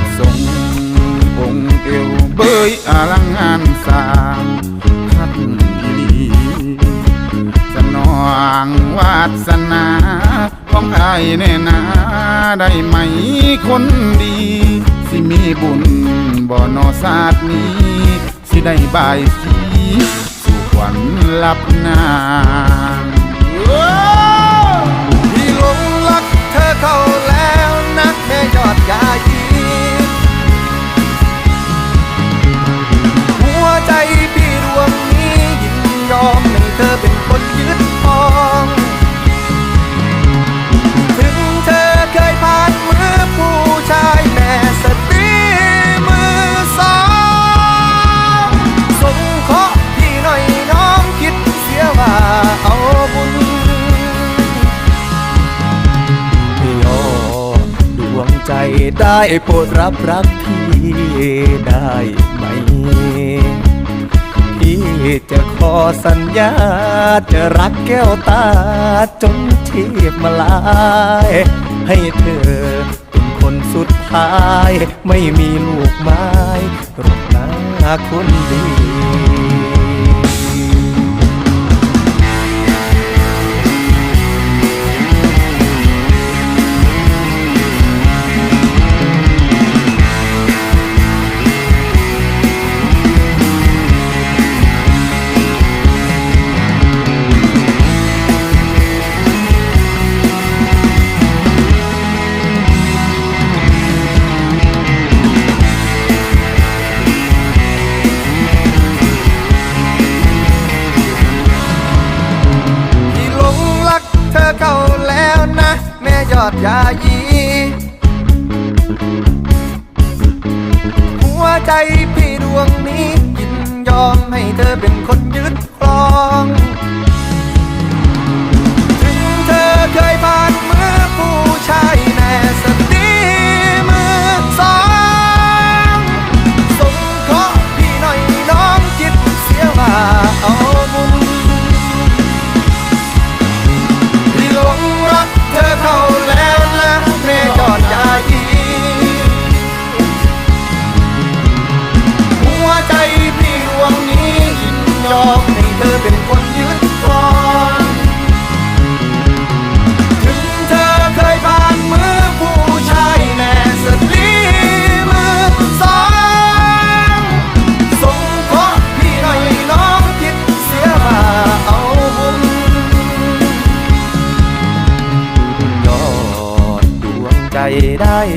ดทรงองค์เอวเบยอลังงานสร้างพัดอีหลีสนองวาสนาของอายแน่นาได้ไหมคนดี สิมีบุญบ่อนอศาสตร์นี้ สิได้บายสีสู่ขวัญลับนาง นยึดครองถึงเธอเคยผ่านมือผู้ชายแต่สตรีมือสองสงเคราะห์พี่หน่อยน้องคิดเสียว่าเอาบุญยอดดวงใจได้โปรดรับรักพี่ได้ไหม จะขอสัญญา จะรักแก้วตาจนชีพมาลาย ให้เธอเป็นคนสุดท้าย ไม่มีลูกไม้รบหน้าคนดี เข้าแล้วนะ แม่ยอดยา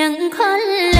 and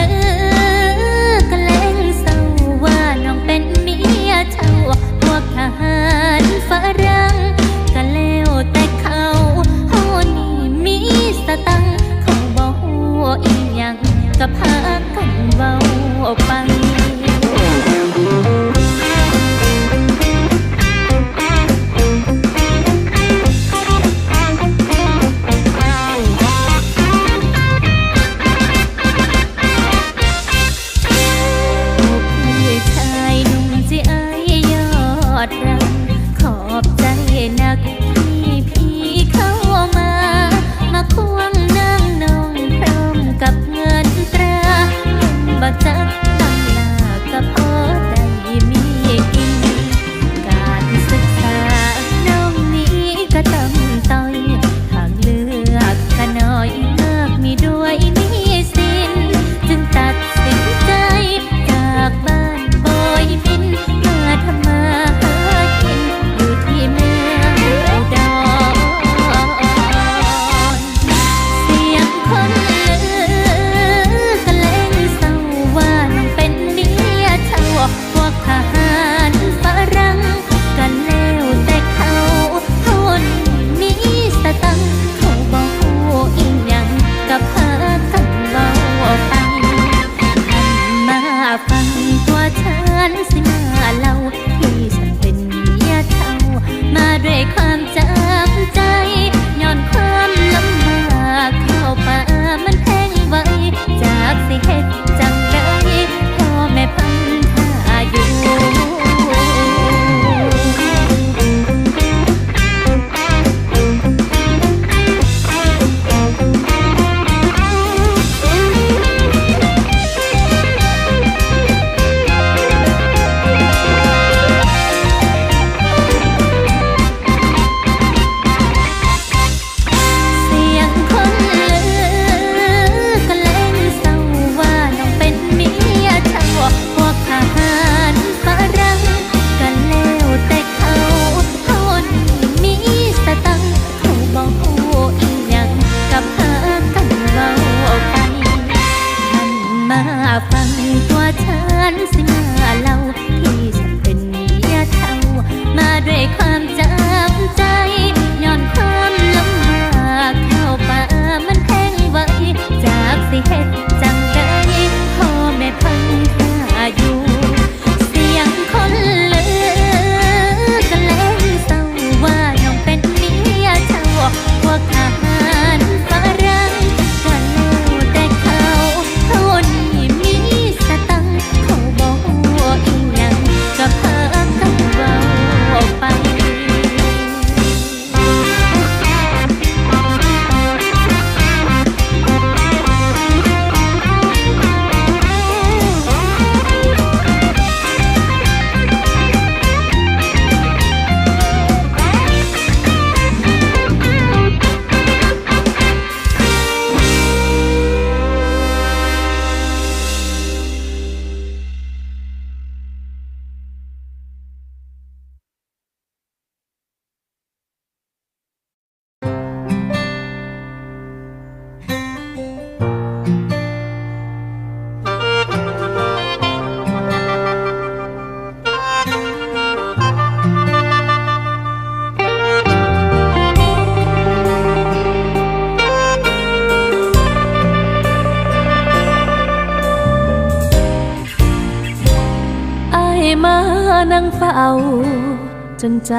จนใจ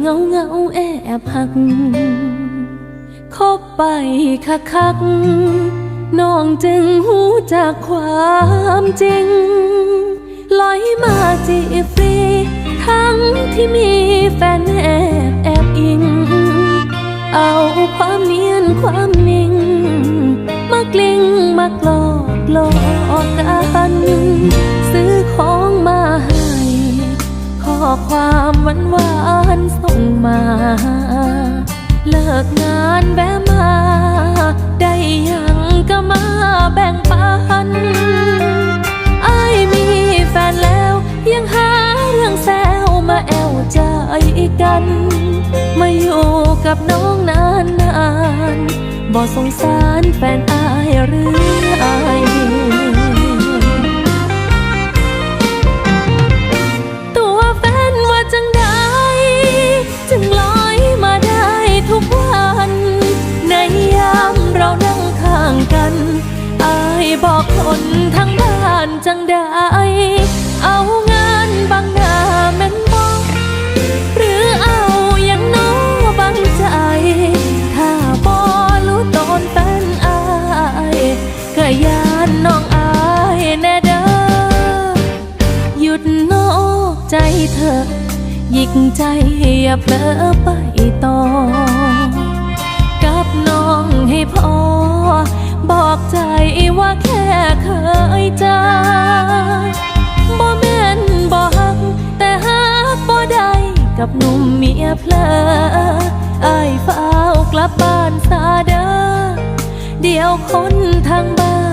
เงาเงาแอบหักคบไปคักคักน้องจึงหูจากความจริงลอยมาจีฟรี ทั้งที่มีแฟนแอบแอบอิง เอาความเนียนความนิ่ง มากลิ้งมากหลอกหลอกกัน ซื้อของ ความหวานหวานส่งมา เลิกงานแวะมา ได้ยังก็มาแบ่งปันไอ้มีแฟนแล้ว ยังหาเรื่องแซวมาแอวใจกัน มาอยู่กับน้องนานนานบ่สงสารแฟนอายหรือไอ ยานน้องอายแน่เด้อหยุดนอกใจเธอหยิกใจอย่าเผลอไปต่อกับน้องให้พอ บอกใจว่าแค่เคยจอบ่แม่นบ่ฮัก แต่ฮักบ่ได้กับหนุ่มเมียเพลอไอ้ายฝ้าวกลับบ้านซาเด้อเดี๋ยวคนทางบ้าน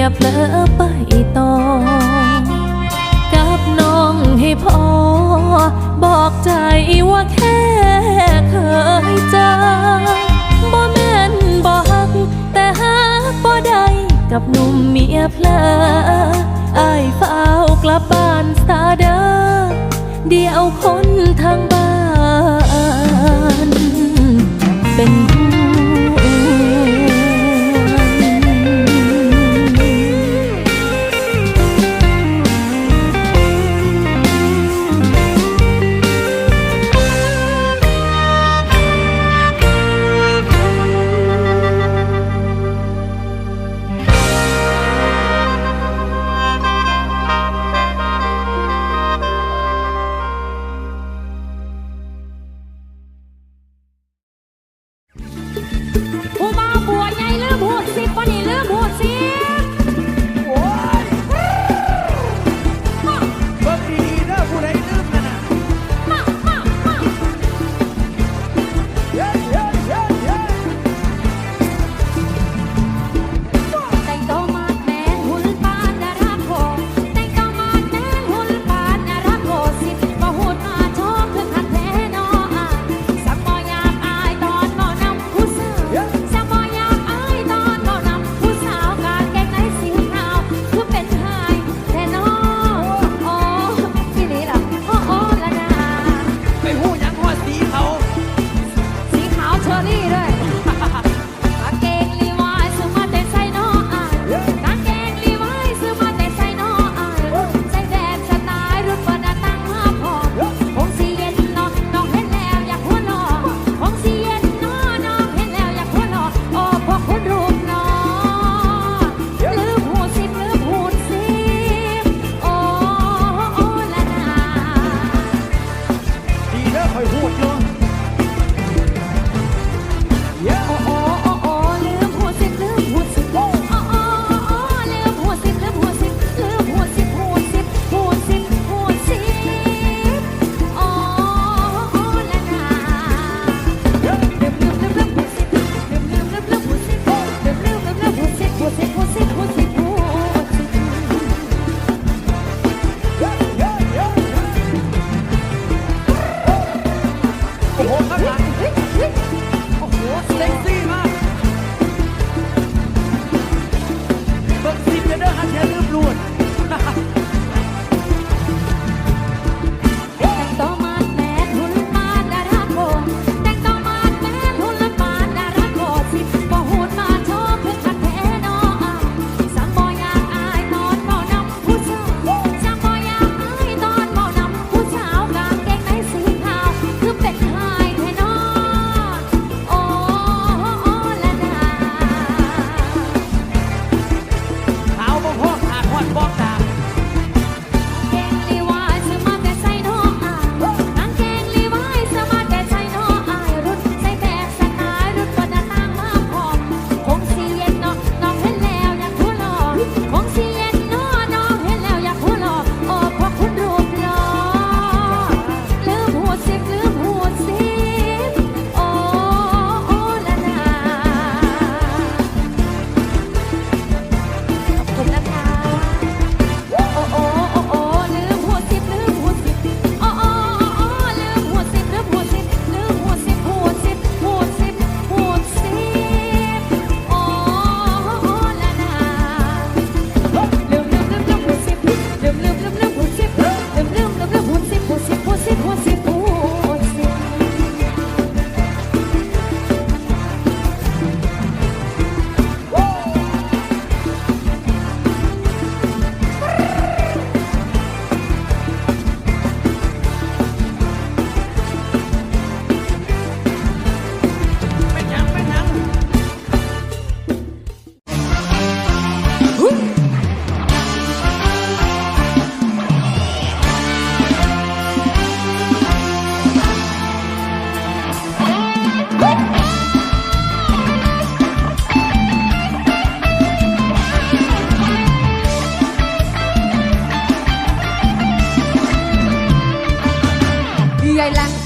อย่าเผลอไปต่อ กับน้องให้พอ บอกใจว่าแค่เคยเจอบ่แม่นบ่ฮัก แต่ฮักบ่ได้กับหนุ่มเมียเพลอไอ้ายเฝ้ากลับบ้านซาเด้อเดียวคนทางบ้าน เป็น Đài